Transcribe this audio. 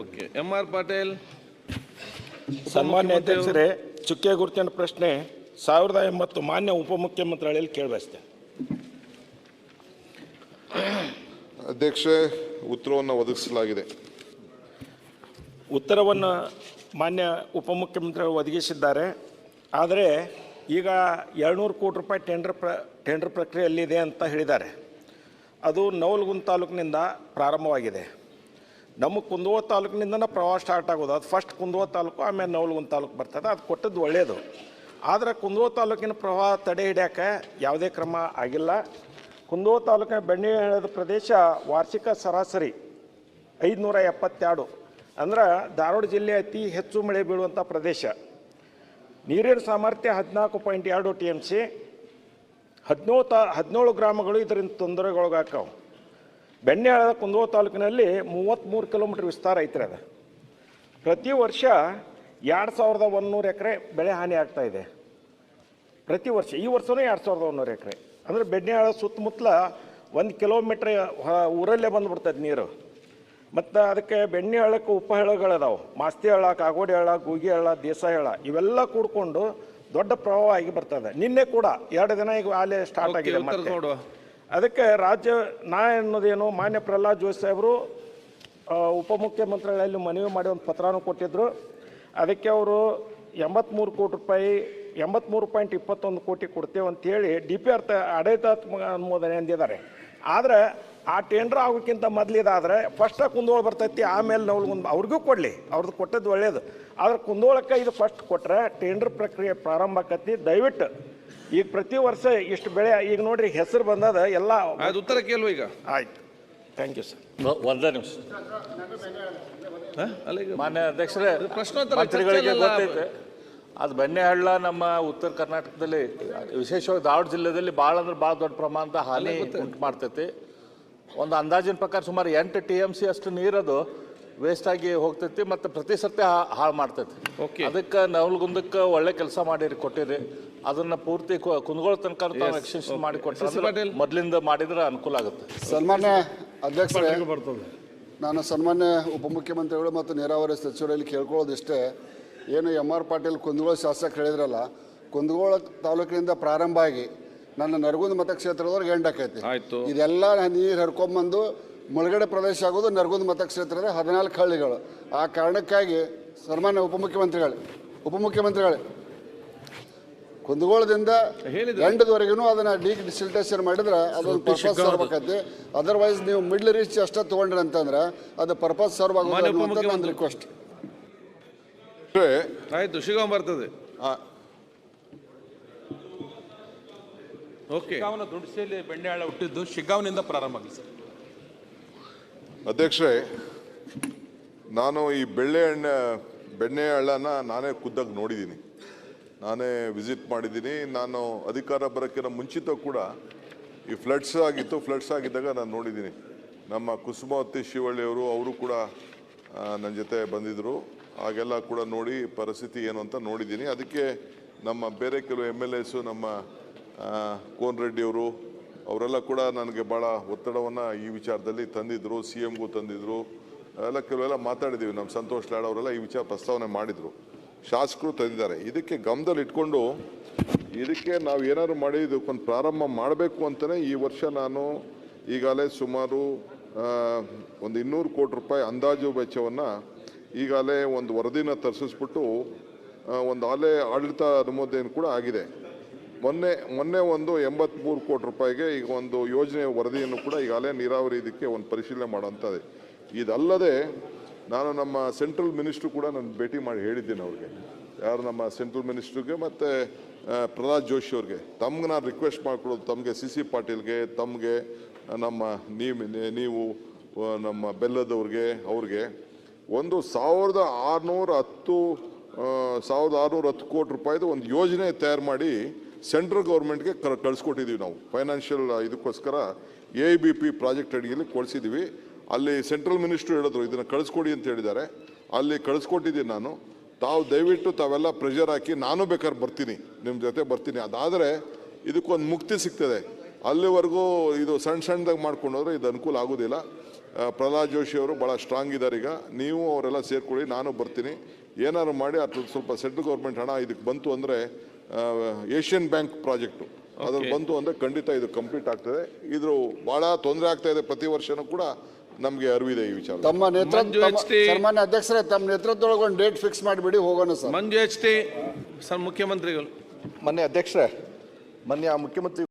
Okay. M R Patil. ಸನ್ಮಾನ್ಯ ಅಧ್ಯಕ್ಷರೇ ಚುಕ್ಕೆ ಗುರುತಿನ ಪ್ರಶ್ನೆ ಸಾವಿರದ ಎಂಬತ್ತು ಮಾನ್ಯ ಉಪಮುಖ್ಯಮಂತ್ರಿಗಳಲ್ಲಿ ಕೇಳಬಯಸ್ತೇನೆ ಅಧ್ಯಕ್ಷ ಉತ್ತರವನ್ನು ಒದಗಿಸಲಾಗಿದೆ. ಉತ್ತರವನ್ನು ಮಾನ್ಯ ಉಪಮುಖ್ಯಮಂತ್ರಿ ಒದಗಿಸಿದ್ದಾರೆ. ಆದರೆ ಈಗ ಏಳ್ನೂರು ಕೋಟಿ ರೂಪಾಯಿ ಟೆಂಡರ್ ಪ್ರ ಟೆಂಡರ್ ಪ್ರಕ್ರಿಯೆಯಲ್ಲಿದೆ ಅಂತ ಹೇಳಿದ್ದಾರೆ. ಅದು ನವಲಗುಂದ ತಾಲೂಕಿನಿಂದ ಪ್ರಾರಂಭವಾಗಿದೆ. ನಮ್ಮ ಕುಂದುವ ತಾಲೂಕಿನಿಂದನೇ ಪ್ರವಾಹ ಸ್ಟಾರ್ಟ್ ಆಗೋದು. ಅದು ಫಸ್ಟ್ ಕುಂದುವ ತಾಲೂಕು, ಆಮೇಲೆ ನವಲಗುಂದ ತಾಲೂಕು ಬರ್ತದೆ. ಅದು ಕೊಟ್ಟದ್ದು ಒಳ್ಳೆಯದು ಆದರೆ ಕುಂದುವ ತಾಲೂಕಿನ ಪ್ರವಾಹ ತಡೆ ಹಿಡಿಯೋಕೆ ಯಾವುದೇ ಕ್ರಮ ಆಗಿಲ್ಲ. ಕುಂದುವ ತಾಲೂಕಿನ ಬೆಣ್ಣೆಹಳ್ಳದ ಪ್ರದೇಶ ವಾರ್ಷಿಕ ಸರಾಸರಿ ಐದುನೂರ ಎಪ್ಪತ್ತೆರಡು ಅಂದ್ರೆ ಧಾರವಾಡ ಜಿಲ್ಲೆ ಅತಿ ಹೆಚ್ಚು ಮಳೆ ಬೀಳುವಂಥ ಪ್ರದೇಶ. ನೀರಿನ ಸಾಮರ್ಥ್ಯ ಹದಿನಾಲ್ಕು ಪಾಯಿಂಟ್ ಎರಡು ಟಿ ಎಂ ಸಿ. ಹದಿನೇಳು ತಾ, ಹದಿನೇಳು ಗ್ರಾಮಗಳು ಇದರಿಂದ ತೊಂದರೆಗೊಳಗಾಕವು. ಬೆಣ್ಣೆಹಳ್ಳದ ಕುಂದೋ ತಾಲೂಕಿನಲ್ಲಿ ಮೂವತ್ತ್ಮೂರು ಕಿಲೋಮೀಟ್ರ್ ವಿಸ್ತಾರ ಐತ್ರಿ ಅದು. ಪ್ರತಿ ವರ್ಷ ಎರಡು ಸಾವಿರದ ಒಂದುನೂರು ಎಕರೆ ಬೆಳೆ ಹಾನಿ ಆಗ್ತಾ ಇದೆ. ಪ್ರತಿ ವರ್ಷ ಈ ವರ್ಷವೂ ಎರಡು ಸಾವಿರದ ಒಂದೂರು ಎಕರೆ. ಅಂದರೆ ಬೆಣ್ಣೆಹಾಳ ಸುತ್ತಮುತ್ತಲ ಒಂದು ಕಿಲೋಮೀಟ್ರ್ ಊರಲ್ಲೇ ಬಂದುಬಿಡ್ತದೆ ನೀರು. ಮತ್ತು ಅದಕ್ಕೆ ಬೆಣ್ಣೆ ಹಳ್ಳಕ್ಕೆ ಉಪಹಳ್ಳಗಳದಾವೆ. ಮಾಸ್ತಿ ಹಳ್ಳ ಕಾಗೋಡಿ ಹಳ್ಳ ಗೂಗಿ ಹಳ್ಳ ದೇಸಾಯಿ ಹಳ್ಳ ಇವೆಲ್ಲ ಕೂಡ್ಕೊಂಡು ದೊಡ್ಡ ಪ್ರವಾಹ ಆಗಿ ಬರ್ತದೆ. ನಿನ್ನೆ ಕೂಡ ಎರಡು ದಿನ ಈಗ ಅಲ್ಲೇ ಸ್ಟಾರ್ಟ್ ಆಗಿದೆ. ಅದಕ್ಕೆ ರಾಜ್ಯ ನಾ ಎನ್ನೋದೇನು ಮಾನ್ಯ ಪ್ರಹ್ಲಾದ್ ಜೋಶಿ ಸಾಹೇಬರು ಉಪಮುಖ್ಯಮಂತ್ರಿಗಳಲ್ಲಿ ಮನವಿ ಮಾಡಿ ಒಂದು ಪತ್ರನೂ ಕೊಟ್ಟಿದ್ದರು ಅದಕ್ಕೆ ಅವರು ಎಂಬತ್ತ್ಮೂರು ಕೋಟಿ ರೂಪಾಯಿ ಎಂಬತ್ತ್ಮೂರು ಪಾಯಿಂಟ್ ಇಪ್ಪತ್ತೊಂದು ಕೋಟಿ ಕೊಡ್ತೇವೆ ಅಂತೇಳಿ ಡಿ ಪಿ ಆರ್ ತ ಆಡಳಿತಾತ್ಮಕ ಅನುಮೋದನೆ ಅಂದಿದ್ದಾರೆ. ಆದರೆ ಆ ಟೆಂಡರ್ ಆಗೋಕ್ಕಿಂತ ಮೊದಲಿದಾದರೆ ಫಸ್ಟ್ ಕುಂದೋಳ ಬರ್ತೈತಿ, ಆಮೇಲೆ ಒಂದು ಅವ್ರಿಗೂ ಕೊಡಲಿ ಅವ್ರದ್ದು ಕೊಟ್ಟದ್ದು ಒಳ್ಳೆಯದು ಆದರೆ ಕುಂದೋಳಕ್ಕೆ ಇದು ಫಸ್ಟ್ ಕೊಟ್ಟರೆ ಟೆಂಡರ್ ಪ್ರಕ್ರಿಯೆ ಪ್ರಾರಂಭ ಆಕತಿ ದಯವಿಟ್ಟು ಈಗ ಪ್ರತಿ ವರ್ಷ ಇಷ್ಟು ಬೆಳೆ ಈಗ ನೋಡ್ರಿ ಹೆಸರು ಬಂದದ ಎಲ್ಲ ಅದು ಉತ್ತರ ಕೇಳುವ ಈಗ. ಆಯ್ತು. ಥ್ಯಾಂಕ್ ಯು ಸರ್ ಒಂದೇ ನಿಮಿಷ? ಮಾನ್ಯ ಅಧ್ಯಕ್ಷರೇ ಪ್ರಶ್ನೋತ್ತರ ಮಂತ್ರಿಗಳಿಗೆ ಚರ್ಚೆಯಲ್ಲ. ಗೊತ್ತೈತೆ. ಅದು. ಬೆಣ್ಣೆಹಳ್ಳ ನಮ್ಮ ಉತ್ತರ ಕರ್ನಾಟಕದಲ್ಲಿ ವಿಶೇಷವಾಗಿ ಧಾರವಾಡ ಜಿಲ್ಲೆಯಲ್ಲಿ ಭಾಳ ಅಂದ್ರೆ ಭಾಳ ದೊಡ್ಡ ಪ್ರಮಾಣದ ಹಾನಿ ಉಂಟು ಮಾಡ್ತೈತಿ. ಒಂದು ಅಂದಾಜಿನ ಪ್ರಕಾರ ಸುಮಾರು ಎಂಟು ಟಿ ಎಂ ಸಿ ಅಷ್ಟು ನೀರದು ವೇಸ್ಟ್ ಆಗಿ ಹೋಗ್ತೈತಿ ಮತ್ತು ಪ್ರತಿ ಸರ್ತಿ ಹಾಳು ಮಾಡ್ತೈತಿ. ಓಕೆ ಅದಕ್ಕೆ ನವಲ್ಗುಂದಕ್ಕೆ ಒಳ್ಳೆ ಕೆಲಸ ಮಾಡಿರಿ ಕೊಟ್ಟಿರಿ. ಅದನ್ನ ಪೂರ್ತಿ ಕು- ಕುಂದಗೋಳ ತನಕ ತಾವು ಎಕ್ಸ್ಟೆನ್ಷನ್ ಮಾಡಿ ಕೊಟ್ಟರೆ ಸಿ. ಪಾಟೀಲ್. ಮೊದಲಿಂದ ಮಾಡಿದ್ರೆ ಅನುಕೂಲ ಆಗುತ್ತೆ ಸನ್ಮಾನ್ಯ ಅಧ್ಯಕ್ಷರೇ ನಾನು ಸನ್ಮಾನ್ಯ ಉಪಮುಖ್ಯಮಂತ್ರಿಗಳು ಮತ್ತು ನೀರಾವರಿ ಸಚಿವರಲ್ಲಿ ಕೇಳ್ಕೊಳ್ಳೋದಿಷ್ಟೇ ಏನು ಎಂ ಆರ್ ಪಾಟೀಲ್ ಕುಂದಗೋಳ ಶಾಸಕ ಹೇಳಿದ್ರಲ್ಲ ಕುಂದಗೋಳ ತಾಲೂಕಿನಿಂದ ಪ್ರಾರಂಭ ಆಗಿ ನನ್ನ ನರಗುಂದ ಮತಕ್ಷೇತ್ರದವ್ರಿಗೆ ಎಂಡಕೈತಿ. ಇದೆಲ್ಲ ನೀರು ಹರ್ಕೊಂಬಂದು ಮುಳುಗಡೆ ಪ್ರದೇಶ ಆಗೋದು ನರಗುಂದ ಮತಕ್ಷೇತ್ರದ ಹದಿನಾಲ್ಕು ಹಳ್ಳಿಗಳು ಆ ಕಾರಣಕ್ಕಾಗಿ ಸನ್ಮಾನ್ಯ ಉಪಮುಖ್ಯಮಂತ್ರಿಗಳು ಉಪಮುಖ್ಯಮಂತ್ರಿಗಳು ಕುಂದಗೋಳದಿಂದ. ಎಂಟದವರೆಗೂ ಅದನ್ನ ಡಿಸಿಲ್ಟೇಷನ್ ಮಾಡಿದ್ರೆ ಅದೊಂದು ಪರ್ಪಸ್ ಸರ್ವ್ ಆಕತಿ ಅದರ್ವೈಸ್ ನೀವು ಮಿಡ್ಲ್ ರೀಚ್ ಅಷ್ಟೇ ತಗೊಂಡ್ರೆ ಅಂತಂದ್ರೆ ಅದು ಪರ್ಪಸ್ ಸರ್ವ್ ಆಗೋದು ನನ್ನ. ರಿಕ್ವೆಸ್ಟ್ ಆಯ್ತು ಶಿವಮ್ ಬರ್ತದೆ. ಆ, ಓಕೆ ಶಿಗ್ಗಾಂವನ ದುಡಿಸೆಯಲ್ಲಿ ಬೆಣ್ಣೆಹಾಳ ಹುಟ್ಟಿದ್ದು ಶಿಗ್ಗಾಂವನಿಂದ ಪ್ರಾರಂಭ ಆಗಿದೆ ಸರ್. ಅಧ್ಯಕ್ಷರೇ ನಾನು ಈ ಬೆಳ್ಳೆ ಹಣ್ಣ ಬೆಣ್ಣೆ ಹಳ್ಳನ ನಾನೇ ಖುದ್ದಾಗಿ ನೋಡಿದ್ದೀನಿ. ನಾನೇ ವಿಸಿಟ್ ಮಾಡಿದ್ದೀನಿ. ನಾನು ಅಧಿಕಾರ ಬರೋಕ್ಕಿಂತ ಮುಂಚಿತ ಕೂಡ ಈ ಫ್ಲಡ್ಸ್ ಆಗಿತ್ತು. ಫ್ಲಡ್ಸ್ ಆಗಿದ್ದಾಗ ನಾನು ನೋಡಿದ್ದೀನಿ. ನಮ್ಮ ಕುಸುಮಾವತಿ ಶಿವಳ್ಳಿಯವರು, ಅವರು ಕೂಡ ನನ್ನ ಜೊತೆ ಬಂದಿದ್ದರು ಹಾಗೆಲ್ಲ ಕೂಡ ನೋಡಿ ಪರಿಸ್ಥಿತಿ ಏನು ಅಂತ ನೋಡಿದ್ದೀನಿ. ಅದಕ್ಕೆ ನಮ್ಮ ಬೇರೆ ಕೆಲವು ಎಂ ಎಲ್ ಎಸು ನಮ್ಮ ಕೋನ್ ರೆಡ್ಡಿಯವರು ಅವರೆಲ್ಲ ಕೂಡ ನನಗೆ ಭಾಳ ಒತ್ತಡವನ್ನು ಈ ವಿಚಾರದಲ್ಲಿ ತಂದಿದ್ದರು ಸಿ ಎಮ್ಗೂ ತಂದಿದ್ದರು ಎಲ್ಲ ಕೆಲವೆಲ್ಲ ಮಾತಾಡಿದ್ದೀವಿ. ನಮ್ಮ ಸಂತೋಷ್ ಲಾಡ್ ಅವರೆಲ್ಲ ಈ ವಿಚಾರ ಪ್ರಸ್ತಾವನೆ ಮಾಡಿದರು. ಶಾಸಕರು ತಂದಿದ್ದಾರೆ ಇದಕ್ಕೆ ಗಮನದಲ್ಲಿ ಇಟ್ಕೊಂಡು ಇದಕ್ಕೆ ನಾವು ಏನಾದ್ರು ಮಾಡಿ, ಇದಕ್ಕೊಂದು ಪ್ರಾರಂಭ ಮಾಡಬೇಕು ಅಂತಲೇ ಈ ವರ್ಷ ನಾನು ಈಗಾಗಲೇ ಸುಮಾರು ಒಂದು ಇನ್ನೂರು ಕೋಟಿ ರೂಪಾಯಿ ಅಂದಾಜು ವೆಚ್ಚವನ್ನು ಈಗಾಗಲೇ ಒಂದು ವರದಿನ ತರಿಸಿಸ್ಬಿಟ್ಟು ಒಂದು ಆಲೆ ಆಡಳಿತ ಅನುಮೋದನೆ ಕೂಡ ಆಗಿದೆ. ಮೊನ್ನೆ ಮೊನ್ನೆ ಒಂದು ಎಂಬತ್ಮೂರು ಕೋಟಿ ರೂಪಾಯಿಗೆ ಈಗ ಒಂದು ಯೋಜನೆ ವರದಿಯನ್ನು ಕೂಡ ಈಗಾಗಲೇ ನೀರಾವರಿ ಇದಕ್ಕೆ ಒಂದು ಪರಿಶೀಲನೆ ಮಾಡೋಂಥದ್ದು ಇದಲ್ಲದೆ ನಾನು ನಮ್ಮ ಸೆಂಟ್ರಲ್ ಮಿನಿಸ್ಟ್ರು ಕೂಡ ನಾನು ಭೇಟಿ ಮಾಡಿ ಹೇಳಿದ್ದೀನಿ ಅವ್ರಿಗೆ. ಯಾರು ನಮ್ಮ ಸೆಂಟ್ರಲ್ ಮಿನಿಸ್ಟ್ರಿಗೆ ಮತ್ತು ಪ್ರಹ್ಲಾದ್ ಜೋಶಿ ಅವ್ರಿಗೆ. ತಮ್ಗೆ ನಾನು ರಿಕ್ವೆಸ್ಟ್ ಮಾಡಿಕೊಡೋದು, ತಮಗೆ ಸಿ ಸಿ ಪಾಟೀಲ್ಗೆ, ತಮಗೆ ನಮ್ಮ ನೀವು ನೀವು ನಮ್ಮ ಬೆಲ್ಲದವ್ರಿಗೆ, ಅವ್ರಿಗೆ ಒಂದು ಸಾವಿರದ ಆರುನೂರ ಹತ್ತು ಸಾವಿರದ ಆರುನೂರ ಹತ್ತು ಕೋಟಿ ರೂಪಾಯಿದು ಒಂದು ಯೋಜನೆ ತಯಾರು ಮಾಡಿ ಸೆಂಟ್ರಲ್ ಗೌರ್ಮೆಂಟ್ಗೆ ಕಳಿಸ್ಕೊಟ್ಟಿದ್ದೀವಿ ನಾವು. ಫೈನಾನ್ಷಿಯಲ್ ಇದಕ್ಕೋಸ್ಕರ ಎ ಬಿ ಪಿ ಪ್ರಾಜೆಕ್ಟ್ ಅಡಿಯಲ್ಲಿ ಕೊಡಿಸಿದ್ದೀವಿ ಅಲ್ಲಿ ಸೆಂಟ್ರಲ್ ಮಿನಿಸ್ಟ್ರು ಹೇಳಿದ್ರು ಇದನ್ನು ಕಳಿಸ್ಕೊಡಿ ಅಂತ ಹೇಳಿದ್ದಾರೆ. ಅಲ್ಲಿ ಕಳಿಸ್ಕೊಟ್ಟಿದ್ದೀನಿ ನಾನು. ತಾವು ದಯವಿಟ್ಟು ತಾವೆಲ್ಲ ಪ್ರೆಷರ್ ಹಾಕಿ ನಾನು ಬೇಕಾದ್ರೆ ಬರ್ತೀನಿ. ನಿಮ್ಮ ಜೊತೆ ಬರ್ತೀನಿ. ಅದಾದರೆ ಇದಕ್ಕೊಂದು ಮುಕ್ತಿ ಸಿಗ್ತದೆ. ಅಲ್ಲಿವರೆಗೂ ಇದು ಸಣ್ಣ ಸಣ್ಣದಾಗಿ ಮಾಡ್ಕೊಂಡೋದ್ರೆ ಇದು ಅನುಕೂಲ ಆಗೋದಿಲ್ಲ. ಪ್ರಹ್ಲಾದ್ ಜೋಶಿ ಅವರು ಭಾಳ ಸ್ಟ್ರಾಂಗ್ ಇದ್ದಾರೆ ಈಗ. ನೀವು ಅವರೆಲ್ಲ ಸೇರ್ಕೊಳ್ಳಿ ನಾನು ಬರ್ತೀನಿ. ಏನಾದ್ರು ಮಾಡಿ ಅದ್ರ ಸ್ವಲ್ಪ ಸೆಂಟ್ರಲ್ ಗೌರ್ಮೆಂಟ್ ಹಣ ಇದಕ್ಕೆ ಬಂತು ಅಂದರೆ ಏಷ್ಯನ್ ಬ್ಯಾಂಕ್ ಪ್ರಾಜೆಕ್ಟು ಅದ್ರಲ್ಲಿ ಬಂತು ಅಂದರೆ ಖಂಡಿತ ಇದು ಕಂಪ್ಲೀಟ್ ಆಗ್ತದೆ. ಇದು ಭಾಳ ತೊಂದರೆ ಆಗ್ತಾ ಇದೆ ಪ್ರತಿ ವರ್ಷನೂ ಕೂಡ. ನಮಗೆ ಅರಿವಿದೆ ಈ ವಿಚಾರ ತಮ್ಮ ಮಂಜು ನೇತೃತ್ವ ಎಚ್ ಟಿ. ಸನ್ಮಾನ್ಯ ಅಧ್ಯಕ್ಷರೇ ತಮ್ಮ ನೇತೃತ್ವದೊಳಗೆ ಒಂದು ಡೇಟ್ ಫಿಕ್ಸ್ ಮಾಡಿಬಿಡಿ ಹೋಗೋಣ sir Manju H T sir ಮುಖ್ಯಮಂತ್ರಿಗಳು ಮೊನ್ನೆ ಅಧ್ಯಕ್ಷರೇ ಮಾನ್ಯ ಮುಖ್ಯಮಂತ್ರಿ